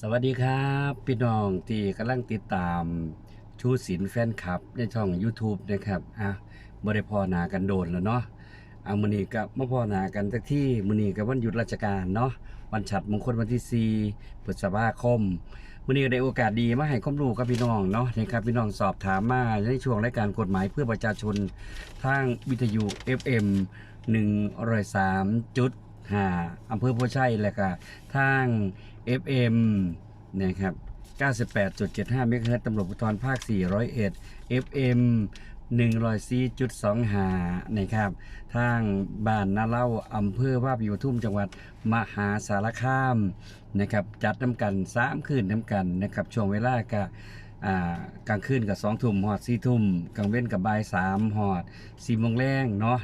สวัสดีครับพี่น้องที่กำลังติดตามชูศิลแฟนคลับในช่อง YouTube นะครับอะบ่ได้พอหนากันโดนแล้วเนาะเอามื้อนี้ก็มาพอหนากันสักที่มื้อนี้ก็วันหยุดราชการเนาะวันฉัดมงคลวันที่4พฤษภาคมมือนี้ก็ได้โอกาสดีมาให้ความรู้กับพี่น้องเนาะนะครับพี่น้องสอบถามมาในช่วงรายการกฎหมายเพื่อประชาชนทางวิทยุ FM 103.5อำเภอโพชัยและก็ทาง FM นะครับ98.75เมกะเฮิรตซ์ตำรวจภูธรภาค 401 FM 104.25นะครับ ทางบ้านนาเล่าอำเภอว่าปีปทุมจังหวัดมหาสารคามนะครับ จัดน้ำกัน3คืนน้ำกันนะครับ ช่วงเวลาก็อ่ากลางคืนกับ2ทุ่มหอด4ทุ่มกลางเว้นกับบ่าย3หอด4โมงแรงเนาะ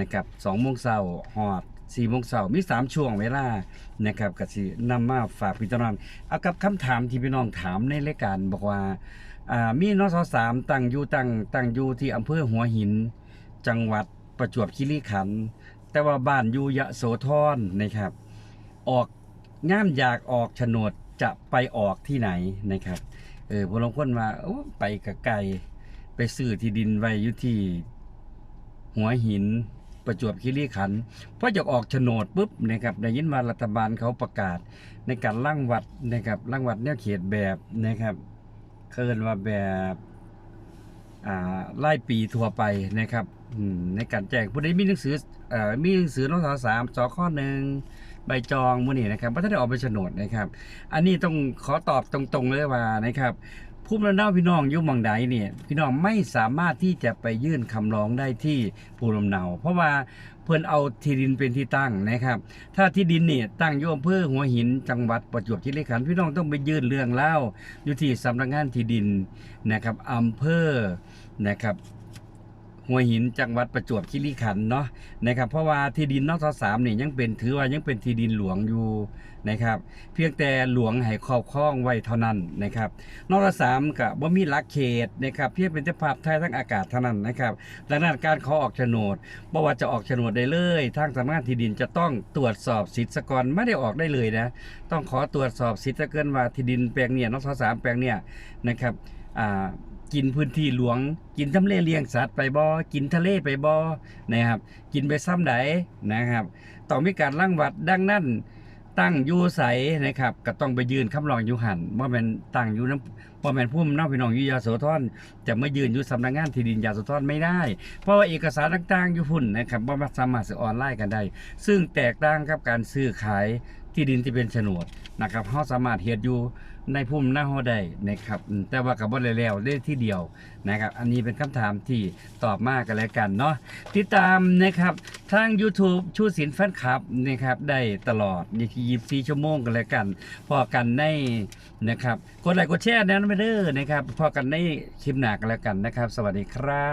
นะครับ2โมงเช้าหอด 4โมงเช้ามี3ช่วงเวลานะครับก็สินำมาฝากพี่น้องเอากับคำถามที่พี่น้องถามในรายการบอกว่ามีนสสามตั้งอยู่ตั้งตั้งอยู่ที่อำเภอหัวหิน จังหวัดประจวบคีรีขันธ์แต่ว่าบ้านอยู่ยะโสธรนะครับ ออกง่ามอยากออกโฉนดจะไปออกที่ไหนนะครับเออพลงคนมาไปกะไกลไปซื้อที่ดินไว้อยู่ที่หัวหิน ประจวบคีรีขันธ์พอจะออกโฉนดปุ๊บนะครับได้ยินว่ารัฐบาลเขาประกาศ ในการร่างวัดนะครับร่างวัดแนวเขตแบบนะครับเคินว่าแบบอ่าไล่ปีทั่วไปนะครับในการแจ้งผู้ใดมีหนังสืออ่อมีหนังสือนสสามสข้อหนึ่งใบจองมือนี้นะครับว่าถ้าได้ออกไปโฉนดนะครับ อันนี้ต้องขอตอบตรงๆเลยว่านะครับ ภูมิลำเนาพี่น้องอยุ่หมองใดเนี่ยพี่น้องไม่สามารถที่จะไปยื่นคำร้องได้ที่ภูมิลำเนา เพราะว่าเพื่อนเอาที่ดินเป็นที่ตั้งนะครับ ถ้าที่ดินเนี่ยตั้งอยู่อำเภอหัวหินจังหวัดประจวบคีรีขันธ์พี่น้องต้องไปยื่นเรื่องเล่าอยู่ที่สำนักงานที่ดินนะครับอำเภอนะครับ หัวหินจังหวัดประจวบคีรีขันธ์เนาะนะครับเพราะว่าที่ดินนอกสามเนี่ยยังเป็นถือว่ายังเป็นที่ดินหลวงอยู่นะครับ เพียงแต่หลวงให้ครอบครองไว้เท่านั้นนะครับ นอกสามกับว่มีลักเขตนะครับเพียงเป็นเจ้าภาพไทยทั้งอากาศเท่านั้นนะครับดังนั้นการขอออกโฉนดบ่ว่าจะออกโฉนดได้เลยทางสำนักงานที่ดินจะต้องตรวจสอบสิทธิสกรไม่ได้ออกได้เลยนะต้องขอตรวจสอบสิทธิเกินว่าที่ดินแปลงเนี่ยนอกสามแปลงเนี่ยนะครับอ่า กินพื้นที่หลวง กินทำเลเลี้ยงสัตว์ไปบ่กินทะเลไปบ่นะครับ กินไปซ้ำใดนะครับต้องมีการร่างวัดดังนั้นตั้งอยู่ใสนะครับก็ต้องไปยืนคำรองอยู่หันว่าแม่นตั้งอยู่น้ำว่าแม่นผู้นำพี่น้องอยู่ยาโสธรจะมายืนอยู่สำนักงานที่ดินยาโสธรไม่ได้ เพราะว่าเอกสารต่างๆอยู่พุ่นนะครับว่าสามารถซื้อออนไลน์กันได้ ซึ่งแตกต่างกับการซื้อขาย ที่ดินที่เป็นโฉนดนะครับเราสามารถเฮ็ดอยู่ในภูมิหน้าเฮาได้นะครับแต่ว่ากับบ่ได้แล้วได้ที่เดียวนะครับ อันนี้เป็นคำถามที่ตอบมากกันแล้วกันเนาะติดตามนะครับทาง YouTube ชูศิลป์แฟนคลับนะครับได้ตลอด24ชั่วโมงกันแล้วกันพอกันในนะครับกดไลค์กดแชร์แนะนไปเด้อนะครับพอกันในคลิปหน้ากันแล้วกันนะครับ สวัสดีครับ